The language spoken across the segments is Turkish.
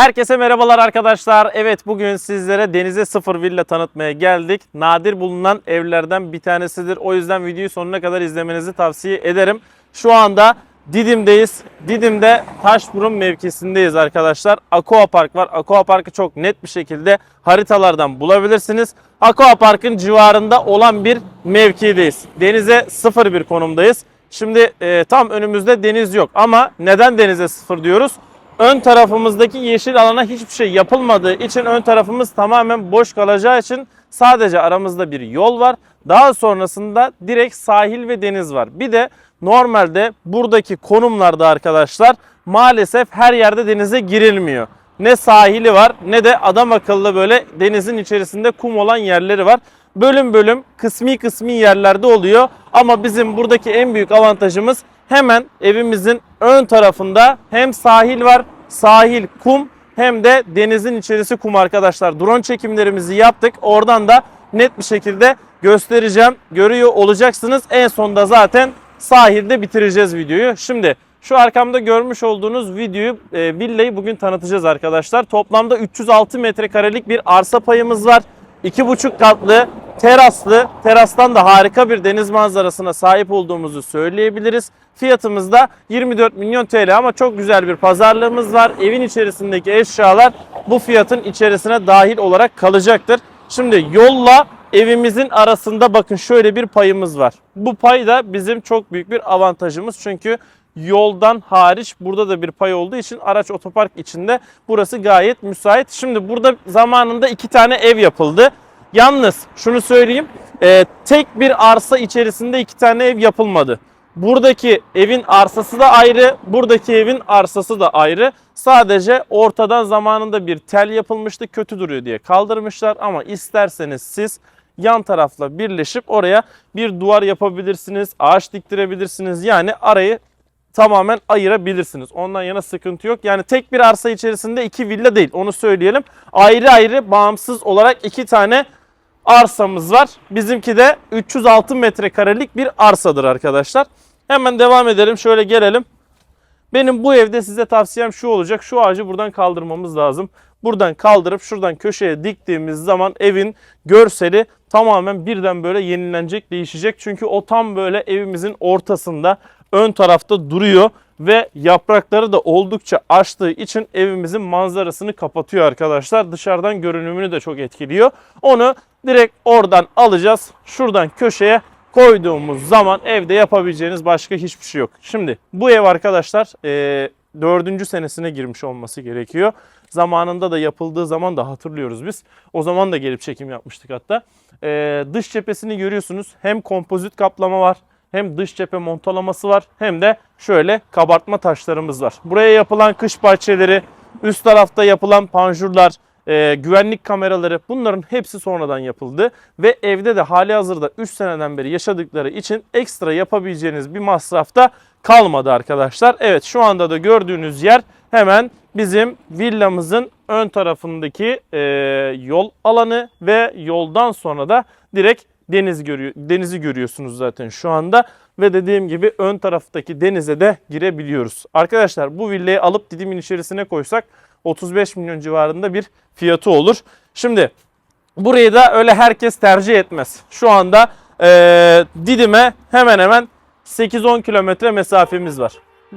Herkese merhabalar arkadaşlar. Evet bugün sizlere denize sıfır villa tanıtmaya geldik. Nadir bulunan evlerden bir tanesidir. O yüzden videoyu sonuna kadar izlemenizi tavsiye ederim. Şu anda Didim'deyiz. Didim'de Taşburun mevkisindeyiz arkadaşlar. Aqua Park var. Aqua Park'ı çok net bir şekilde haritalardan bulabilirsiniz. Aqua Park'ın civarında olan bir mevkideyiz. Denize sıfır bir konumdayız. Şimdi e, tam önümüzde deniz yok ama neden denize sıfır diyoruz? Ön tarafımızdaki yeşil alana hiçbir şey yapılmadığı için ön tarafımız tamamen boş kalacağı için sadece aramızda bir yol var. Daha sonrasında direkt sahil ve deniz var. Bir de normalde buradaki konumlarda arkadaşlar maalesef her yerde denize girilmiyor. Ne sahili var ne de adam akıllı böyle denizin içerisinde kum olan yerleri var. Bölüm bölüm kısmi kısmi yerlerde oluyor ama bizim buradaki en büyük avantajımız hemen evimizin ön tarafında hem sahil var, sahil kum hem de denizin içerisi kum arkadaşlar. Drone çekimlerimizi yaptık. Oradan da net bir şekilde göstereceğim. Görüyor olacaksınız. En sonda zaten sahilde bitireceğiz videoyu. Şimdi şu arkamda görmüş olduğunuz videoyu, e, villayı bugün tanıtacağız arkadaşlar. Toplamda 306 metrekarelik bir arsa payımız var. 2,5 katlı, teraslı, terastan da harika bir deniz manzarasına sahip olduğumuzu söyleyebiliriz. Fiyatımız da 24 milyon TL ama çok güzel bir pazarlığımız var. Evin içerisindeki eşyalar bu fiyatın içerisine dahil olarak kalacaktır. Şimdi yolla evimizin arasında bakın şöyle bir payımız var. Bu pay da bizim çok büyük bir avantajımız çünkü yoldan hariç burada da bir pay olduğu için araç otopark içinde burası gayet müsait. Şimdi burada zamanında iki tane ev yapıldı. Yalnız şunu söyleyeyim e, tek bir arsa içerisinde iki tane ev yapılmadı. Buradaki evin arsası da ayrı, buradaki evin arsası da ayrı. Sadece ortadan zamanında bir tel yapılmıştı, kötü duruyor diye kaldırmışlar ama isterseniz siz yan tarafla birleşip oraya bir duvar yapabilirsiniz, ağaç diktirebilirsiniz. Yani arayı tamamen ayırabilirsiniz. Ondan yana sıkıntı yok. Yani tek bir arsa içerisinde iki villa değil onu söyleyelim. Ayrı ayrı bağımsız olarak iki tane arsamız var. Bizimki de 306 metrekarelik bir arsadır arkadaşlar. Hemen devam edelim. Şöyle gelelim. Benim bu evde size tavsiyem şu olacak. Şu ağacı buradan kaldırmamız lazım. Buradan kaldırıp şuradan köşeye diktiğimiz zaman evin görseli tamamen birden böyle yenilenecek, değişecek. Çünkü o tam böyle evimizin ortasında ön tarafta duruyor ve yaprakları da oldukça açtığı için evimizin manzarasını kapatıyor arkadaşlar. Dışarıdan görünümünü de çok etkiliyor. Onu direkt oradan alacağız. Şuradan köşeye koyduğumuz zaman evde yapabileceğiniz başka hiçbir şey yok. Şimdi bu ev arkadaşlar e, dördüncü senesine girmiş olması gerekiyor. Zamanında da yapıldığı zaman da hatırlıyoruz biz. O zaman da gelip çekim yapmıştık hatta. E, dış cephesini görüyorsunuz. Hem kompozit kaplama var hem dış cephe montalaması var hem de şöyle kabartma taşlarımız var. Buraya yapılan kış bahçeleri, üst tarafta yapılan panjurlar, e, güvenlik kameraları bunların hepsi sonradan yapıldı. Ve evde de hali hazırda 3 seneden beri yaşadıkları için ekstra yapabileceğiniz bir masrafta kalmadı arkadaşlar. Evet şu anda da gördüğünüz yer hemen bizim villamızın ön tarafındaki e, yol alanı ve yoldan sonra da direkt deniz görüyor, denizi görüyorsunuz zaten şu anda ve dediğim gibi ön taraftaki denize de girebiliyoruz. Arkadaşlar bu villayı alıp Didim'in içerisine koysak 35 milyon civarında bir fiyatı olur. Şimdi burayı da öyle herkes tercih etmez. Şu anda eee Didim'e hemen hemen 8-10 kilometre mesafemiz var.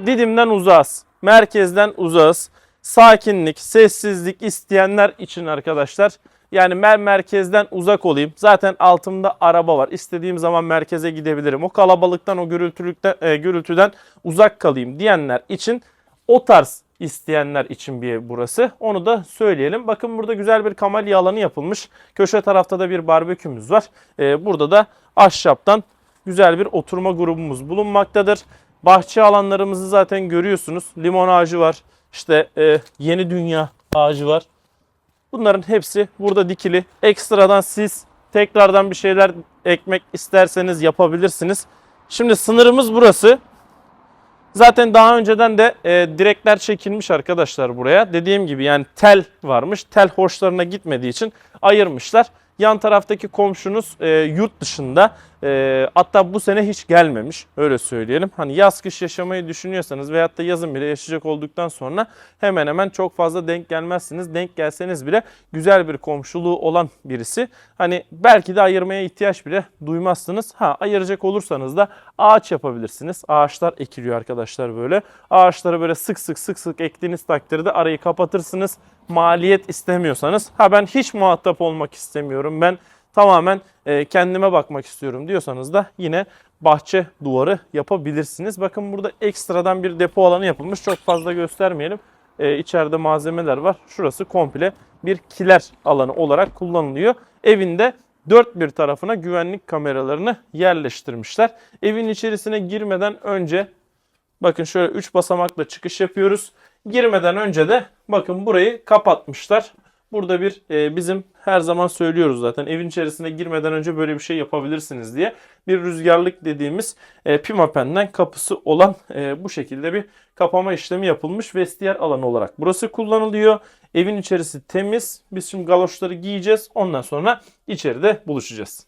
Didim'den uzağız. Merkezden uzağız. Sakinlik, sessizlik isteyenler için arkadaşlar yani ben merkezden uzak olayım. Zaten altımda araba var. İstediğim zaman merkeze gidebilirim. O kalabalıktan, o gürültülükten, e, gürültüden uzak kalayım diyenler için o tarz isteyenler için bir burası. Onu da söyleyelim. Bakın burada güzel bir kamelya alanı yapılmış. Köşe tarafta da bir barbekümüz var. E, burada da ahşaptan güzel bir oturma grubumuz bulunmaktadır. Bahçe alanlarımızı zaten görüyorsunuz. Limon ağacı var. İşte e, yeni dünya ağacı var. Bunların hepsi burada dikili. Ekstradan siz tekrardan bir şeyler ekmek isterseniz yapabilirsiniz. Şimdi sınırımız burası. Zaten daha önceden de e, direkler çekilmiş arkadaşlar buraya. Dediğim gibi yani tel varmış. Tel hoşlarına gitmediği için ayırmışlar. Yan taraftaki komşunuz e, yurt dışında Ee, hatta bu sene hiç gelmemiş öyle söyleyelim. Hani yaz kış yaşamayı düşünüyorsanız veyahut da yazın bile yaşayacak olduktan sonra hemen hemen çok fazla denk gelmezsiniz. Denk gelseniz bile güzel bir komşuluğu olan birisi. Hani belki de ayırmaya ihtiyaç bile duymazsınız. Ha ayıracak olursanız da ağaç yapabilirsiniz. Ağaçlar ekiliyor arkadaşlar böyle. Ağaçları böyle sık sık sık sık ektiğiniz takdirde arayı kapatırsınız. Maliyet istemiyorsanız ha ben hiç muhatap olmak istemiyorum. Ben tamamen e, kendime bakmak istiyorum diyorsanız da yine bahçe duvarı yapabilirsiniz. Bakın burada ekstradan bir depo alanı yapılmış. Çok fazla göstermeyelim. E, içeride malzemeler var. Şurası komple bir kiler alanı olarak kullanılıyor. Evinde dört bir tarafına güvenlik kameralarını yerleştirmişler. Evin içerisine girmeden önce bakın şöyle 3 basamakla çıkış yapıyoruz. Girmeden önce de bakın burayı kapatmışlar. Burada bir e, bizim her zaman söylüyoruz zaten evin içerisine girmeden önce böyle bir şey yapabilirsiniz diye. Bir rüzgarlık dediğimiz e, pimapenden kapısı olan e, bu şekilde bir kapama işlemi yapılmış vestiyer alanı olarak. Burası kullanılıyor. Evin içerisi temiz. Biz şimdi galoşları giyeceğiz. Ondan sonra içeride buluşacağız.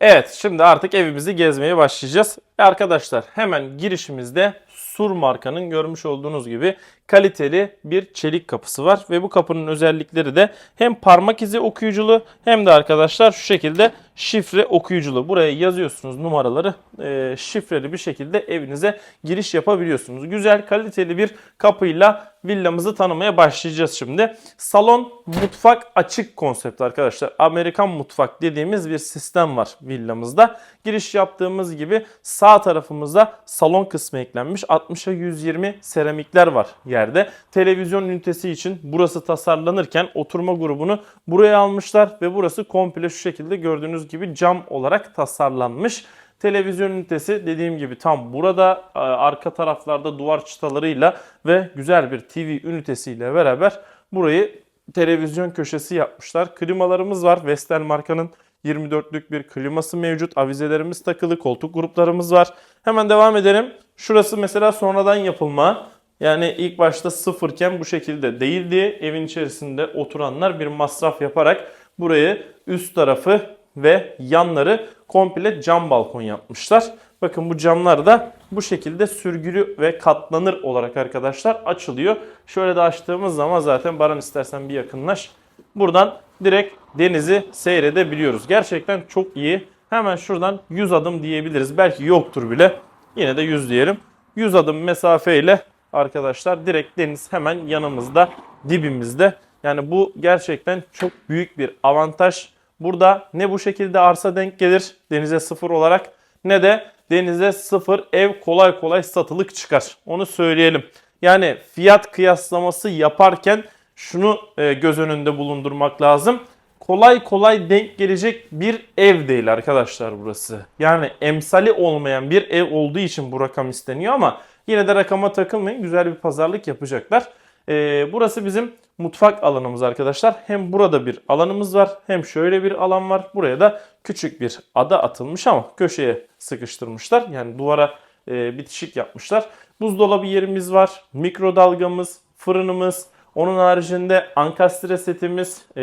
Evet şimdi artık evimizi gezmeye başlayacağız. Arkadaşlar hemen girişimizde Sur markanın görmüş olduğunuz gibi kaliteli bir çelik kapısı var. Ve bu kapının özellikleri de hem parmak izi okuyuculu hem de arkadaşlar şu şekilde şifre okuyuculu. Buraya yazıyorsunuz numaraları e, şifreli bir şekilde evinize giriş yapabiliyorsunuz. Güzel kaliteli bir kapıyla villamızı tanımaya başlayacağız şimdi. Salon mutfak açık konsept arkadaşlar. Amerikan mutfak dediğimiz bir sistem var villamızda. Giriş yaptığımız gibi sağ tarafımızda salon kısmı eklenmiş. 60'a 120 seramikler var yerde. Televizyon ünitesi için burası tasarlanırken oturma grubunu buraya almışlar ve burası komple şu şekilde gördüğünüz gibi cam olarak tasarlanmış. Televizyon ünitesi dediğim gibi tam burada e, arka taraflarda duvar çıtalarıyla ve güzel bir TV ünitesiyle beraber burayı televizyon köşesi yapmışlar. Klimalarımız var. Vestel markanın 24'lük bir kliması mevcut. Avizelerimiz takılı. Koltuk gruplarımız var. Hemen devam edelim. Şurası mesela sonradan yapılma. Yani ilk başta sıfırken bu şekilde değildi. Evin içerisinde oturanlar bir masraf yaparak burayı üst tarafı ve yanları komple cam balkon yapmışlar. Bakın bu camlar da bu şekilde sürgülü ve katlanır olarak arkadaşlar açılıyor. Şöyle de açtığımız zaman zaten Baran istersen bir yakınlaş. Buradan direkt denizi seyredebiliyoruz. Gerçekten çok iyi. Hemen şuradan 100 adım diyebiliriz. Belki yoktur bile. Yine de 100 diyelim. 100 adım mesafeyle arkadaşlar direkt deniz hemen yanımızda, dibimizde. Yani bu gerçekten çok büyük bir avantaj. Burada ne bu şekilde arsa denk gelir denize sıfır olarak ne de denize sıfır ev kolay kolay satılık çıkar. Onu söyleyelim. Yani fiyat kıyaslaması yaparken şunu e, göz önünde bulundurmak lazım. Kolay kolay denk gelecek bir ev değil arkadaşlar burası. Yani emsali olmayan bir ev olduğu için bu rakam isteniyor ama yine de rakama takılmayın. Güzel bir pazarlık yapacaklar. E, burası bizim mutfak alanımız arkadaşlar. Hem burada bir alanımız var hem şöyle bir alan var. Buraya da küçük bir ada atılmış ama köşeye sıkıştırmışlar. Yani duvara e, bitişik yapmışlar. Buzdolabı yerimiz var. Mikrodalgamız, fırınımız, onun haricinde ankastre setimiz, e,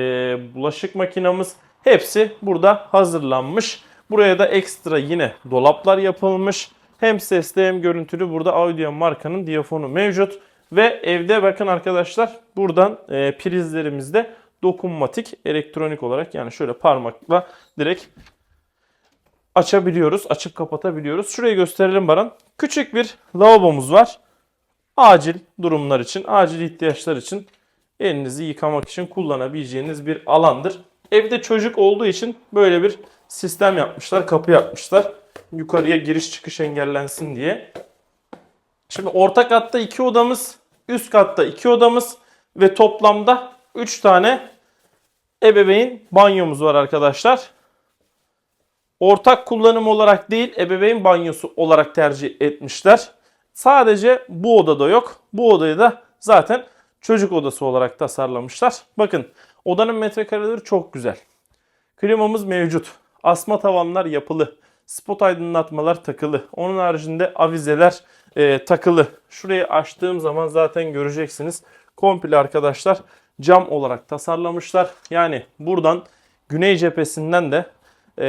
bulaşık makinamız hepsi burada hazırlanmış. Buraya da ekstra yine dolaplar yapılmış. Hem sesli hem görüntülü burada Audio markanın diyafonu mevcut. Ve evde bakın arkadaşlar buradan e, prizlerimizde dokunmatik elektronik olarak yani şöyle parmakla direkt açabiliyoruz. Açıp kapatabiliyoruz. Şurayı gösterelim Baran. Küçük bir lavabomuz var. Acil durumlar için, acil ihtiyaçlar için elinizi yıkamak için kullanabileceğiniz bir alandır. Evde çocuk olduğu için böyle bir sistem yapmışlar. Kapı yapmışlar. Yukarıya giriş çıkış engellensin diye. Şimdi orta katta iki odamız, üst katta iki odamız ve toplamda 3 tane ebeveyn banyomuz var arkadaşlar. Ortak kullanım olarak değil, ebeveyn banyosu olarak tercih etmişler. Sadece bu odada yok. Bu odayı da zaten çocuk odası olarak tasarlamışlar. Bakın odanın metrekareleri çok güzel. Klimamız mevcut. Asma tavanlar yapılı. Spot aydınlatmalar takılı. Onun haricinde avizeler e, takılı. Şurayı açtığım zaman zaten göreceksiniz. Komple arkadaşlar cam olarak tasarlamışlar. Yani buradan güney cephesinden de e,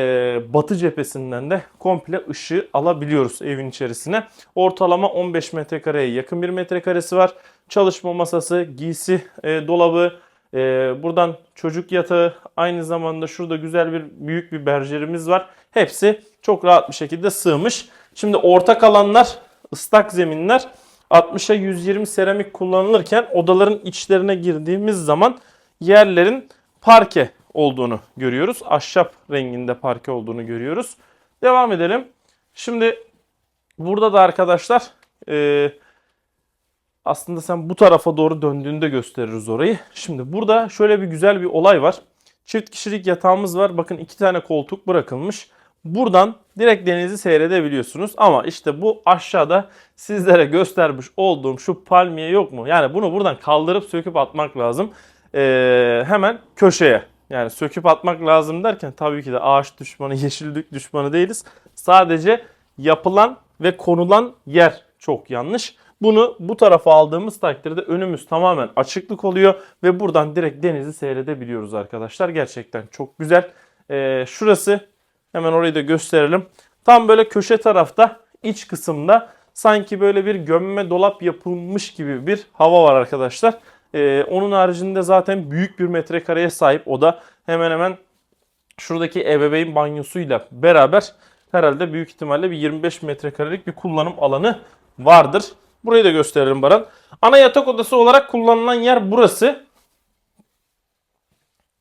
batı cephesinden de komple ışığı alabiliyoruz evin içerisine. Ortalama 15 metrekareye yakın bir metrekaresi var. Çalışma masası, giysi e, dolabı, e, buradan çocuk yatağı, aynı zamanda şurada güzel bir büyük bir berjerimiz var. Hepsi çok rahat bir şekilde sığmış. Şimdi ortak alanlar, ıslak zeminler 60'a 120 seramik kullanılırken odaların içlerine girdiğimiz zaman yerlerin parke olduğunu görüyoruz. Ahşap renginde parke olduğunu görüyoruz. Devam edelim. Şimdi burada da arkadaşlar e, aslında sen bu tarafa doğru döndüğünde gösteririz orayı. Şimdi burada şöyle bir güzel bir olay var. Çift kişilik yatağımız var. Bakın iki tane koltuk bırakılmış. Buradan direkt denizi seyredebiliyorsunuz. Ama işte bu aşağıda sizlere göstermiş olduğum şu palmiye yok mu? Yani bunu buradan kaldırıp söküp atmak lazım. Ee, hemen köşeye. Yani söküp atmak lazım derken tabii ki de ağaç düşmanı, yeşillik düşmanı değiliz. Sadece yapılan ve konulan yer çok yanlış. Bunu bu tarafa aldığımız takdirde önümüz tamamen açıklık oluyor ve buradan direkt denizi seyredebiliyoruz arkadaşlar. Gerçekten çok güzel. Ee, şurası hemen orayı da gösterelim. Tam böyle köşe tarafta iç kısımda sanki böyle bir gömme dolap yapılmış gibi bir hava var arkadaşlar. Ee, onun haricinde zaten büyük bir metrekareye sahip o da hemen hemen şuradaki ebeveyn banyosuyla beraber herhalde büyük ihtimalle bir 25 metrekarelik bir kullanım alanı vardır. Burayı da gösterelim Baran. Ana yatak odası olarak kullanılan yer burası.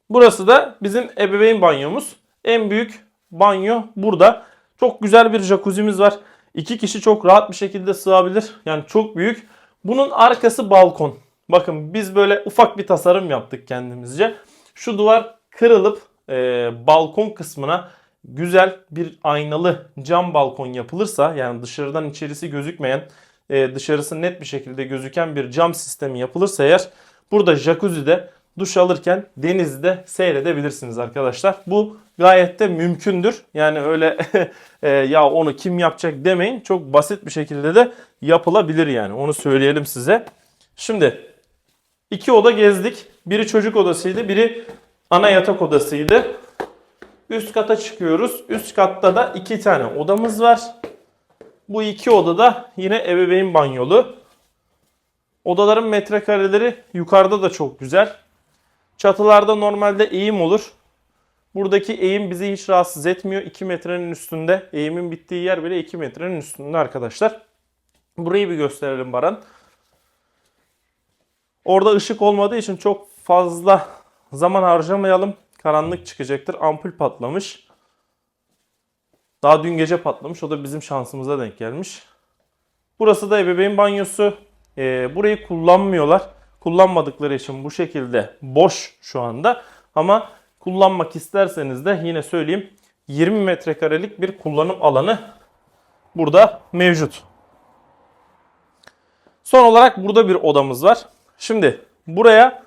Burası da bizim ebeveyn banyomuz. En büyük banyo burada. Çok güzel bir jacuzzi'miz var. İki kişi çok rahat bir şekilde sığabilir. Yani çok büyük. Bunun arkası balkon. Bakın biz böyle ufak bir tasarım yaptık kendimizce. Şu duvar kırılıp e, balkon kısmına güzel bir aynalı cam balkon yapılırsa yani dışarıdan içerisi gözükmeyen e, dışarısı net bir şekilde gözüken bir cam sistemi yapılırsa eğer burada jacuzzi'de duş alırken denizde seyredebilirsiniz arkadaşlar. Bu gayet de mümkündür. Yani öyle e, ya onu kim yapacak demeyin. Çok basit bir şekilde de yapılabilir yani. Onu söyleyelim size. Şimdi iki oda gezdik. Biri çocuk odasıydı, biri ana yatak odasıydı. Üst kata çıkıyoruz. Üst katta da iki tane odamız var. Bu iki odada yine ebeveyn banyolu. Odaların metrekareleri yukarıda da çok güzel. Çatılarda normalde eğim olur. Buradaki eğim bizi hiç rahatsız etmiyor. 2 metrenin üstünde. Eğimin bittiği yer bile 2 metrenin üstünde arkadaşlar. Burayı bir gösterelim Baran. Orada ışık olmadığı için çok fazla zaman harcamayalım. Karanlık çıkacaktır. Ampul patlamış. Daha dün gece patlamış. O da bizim şansımıza denk gelmiş. Burası da ebeveyn banyosu. Ee, burayı kullanmıyorlar. Kullanmadıkları için bu şekilde boş şu anda. Ama kullanmak isterseniz de yine söyleyeyim 20 metrekarelik bir kullanım alanı burada mevcut. Son olarak burada bir odamız var. Şimdi buraya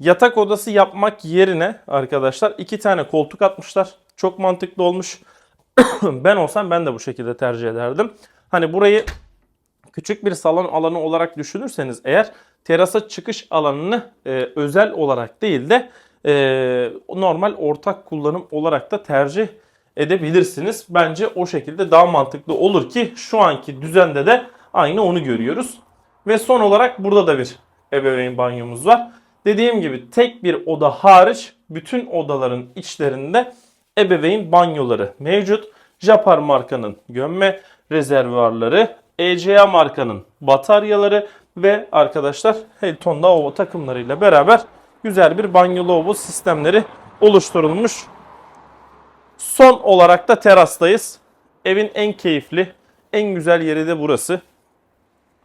yatak odası yapmak yerine arkadaşlar iki tane koltuk atmışlar. Çok mantıklı olmuş. ben olsam ben de bu şekilde tercih ederdim. Hani burayı küçük bir salon alanı olarak düşünürseniz eğer terasa çıkış alanını e, özel olarak değil de e, normal ortak kullanım olarak da tercih edebilirsiniz. Bence o şekilde daha mantıklı olur ki şu anki düzende de aynı onu görüyoruz. Ve son olarak burada da bir ebeveyn banyomuz var. Dediğim gibi tek bir oda hariç bütün odaların içlerinde ebeveyn banyoları mevcut. Japar markanın gömme rezervuarları, ECA markanın bataryaları ve arkadaşlar Hilton lavabo takımlarıyla beraber güzel bir banyo lavabo sistemleri oluşturulmuş. Son olarak da terastayız. Evin en keyifli, en güzel yeri de burası.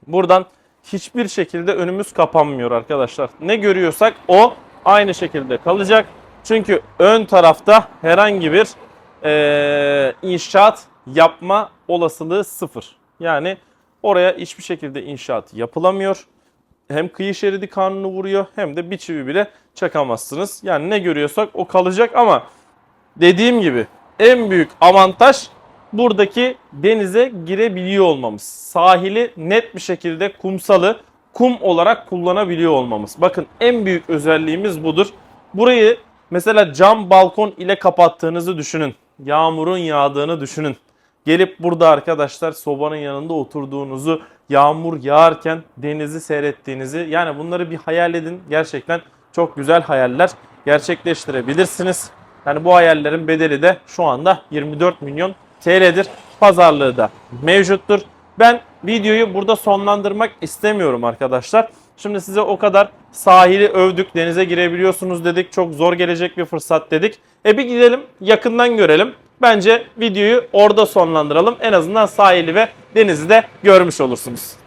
Buradan hiçbir şekilde önümüz kapanmıyor arkadaşlar. Ne görüyorsak o aynı şekilde kalacak. Çünkü ön tarafta herhangi bir e, inşaat yapma olasılığı sıfır. Yani oraya hiçbir şekilde inşaat yapılamıyor. Hem kıyı şeridi kanunu vuruyor hem de bir çivi bile çakamazsınız. Yani ne görüyorsak o kalacak ama dediğim gibi en büyük avantaj buradaki denize girebiliyor olmamız. Sahili net bir şekilde kumsalı kum olarak kullanabiliyor olmamız. Bakın en büyük özelliğimiz budur. Burayı mesela cam balkon ile kapattığınızı düşünün. yağmurun yağdığını düşünün. Gelip burada arkadaşlar sobanın yanında oturduğunuzu, yağmur yağarken denizi seyrettiğinizi yani bunları bir hayal edin. Gerçekten çok güzel hayaller gerçekleştirebilirsiniz. Yani bu hayallerin bedeli de şu anda 24 milyon TL'dir. Pazarlığı da mevcuttur. Ben videoyu burada sonlandırmak istemiyorum arkadaşlar. Şimdi size o kadar sahili övdük, denize girebiliyorsunuz dedik. Çok zor gelecek bir fırsat dedik. E bir gidelim, yakından görelim. Bence videoyu orada sonlandıralım. En azından sahili ve denizi de görmüş olursunuz.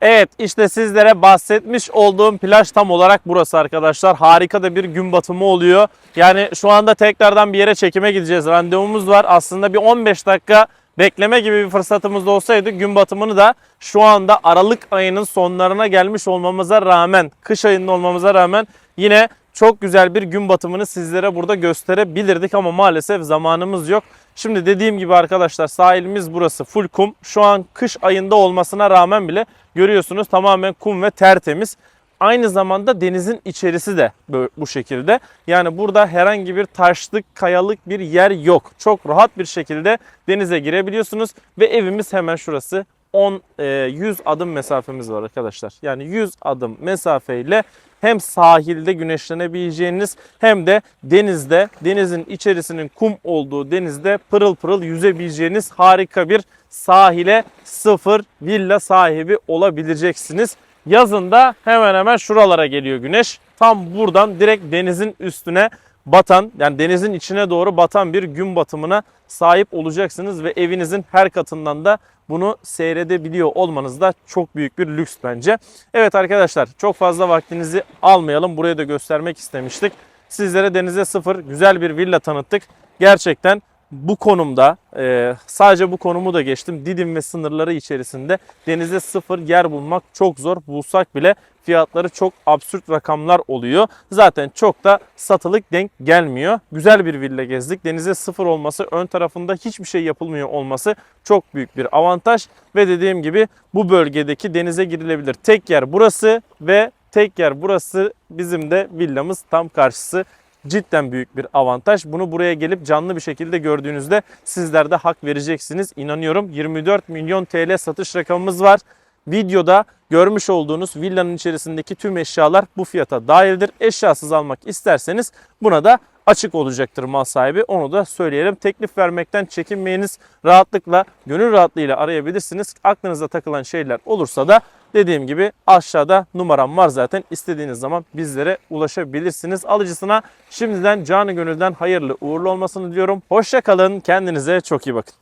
Evet işte sizlere bahsetmiş olduğum plaj tam olarak burası arkadaşlar. Harika da bir gün batımı oluyor. Yani şu anda tekrardan bir yere çekime gideceğiz. Randevumuz var. Aslında bir 15 dakika bekleme gibi bir fırsatımız da olsaydı gün batımını da şu anda Aralık ayının sonlarına gelmiş olmamıza rağmen, kış ayında olmamıza rağmen yine çok güzel bir gün batımını sizlere burada gösterebilirdik ama maalesef zamanımız yok. Şimdi dediğim gibi arkadaşlar sahilimiz burası full kum. Şu an kış ayında olmasına rağmen bile görüyorsunuz tamamen kum ve tertemiz. Aynı zamanda denizin içerisi de bu şekilde. Yani burada herhangi bir taşlık, kayalık bir yer yok. Çok rahat bir şekilde denize girebiliyorsunuz ve evimiz hemen şurası. 10 e, 100 adım mesafemiz var arkadaşlar. Yani 100 adım mesafeyle hem sahilde güneşlenebileceğiniz hem de denizde, denizin içerisinin kum olduğu denizde pırıl pırıl yüzebileceğiniz harika bir sahile sıfır villa sahibi olabileceksiniz. Yazında hemen hemen şuralara geliyor güneş. Tam buradan direkt denizin üstüne batan yani denizin içine doğru batan bir gün batımına sahip olacaksınız ve evinizin her katından da bunu seyredebiliyor olmanız da çok büyük bir lüks bence. Evet arkadaşlar çok fazla vaktinizi almayalım. Burayı da göstermek istemiştik. Sizlere denize sıfır güzel bir villa tanıttık. Gerçekten bu konumda e, sadece bu konumu da geçtim. Didim ve sınırları içerisinde denize sıfır yer bulmak çok zor. Bulsak bile fiyatları çok absürt rakamlar oluyor. Zaten çok da satılık denk gelmiyor. Güzel bir villa gezdik. Denize sıfır olması, ön tarafında hiçbir şey yapılmıyor olması çok büyük bir avantaj. Ve dediğim gibi bu bölgedeki denize girilebilir. Tek yer burası ve tek yer burası bizim de villamız tam karşısı cidden büyük bir avantaj. Bunu buraya gelip canlı bir şekilde gördüğünüzde sizler de hak vereceksiniz. İnanıyorum 24 milyon TL satış rakamımız var. Videoda görmüş olduğunuz villanın içerisindeki tüm eşyalar bu fiyata dahildir. Eşyasız almak isterseniz buna da açık olacaktır mal sahibi. Onu da söyleyelim. Teklif vermekten çekinmeyiniz. Rahatlıkla, gönül rahatlığıyla arayabilirsiniz. Aklınıza takılan şeyler olursa da dediğim gibi aşağıda numaram var zaten. İstediğiniz zaman bizlere ulaşabilirsiniz. Alıcısına şimdiden canı gönülden hayırlı uğurlu olmasını diliyorum. Hoşça kalın. Kendinize çok iyi bakın.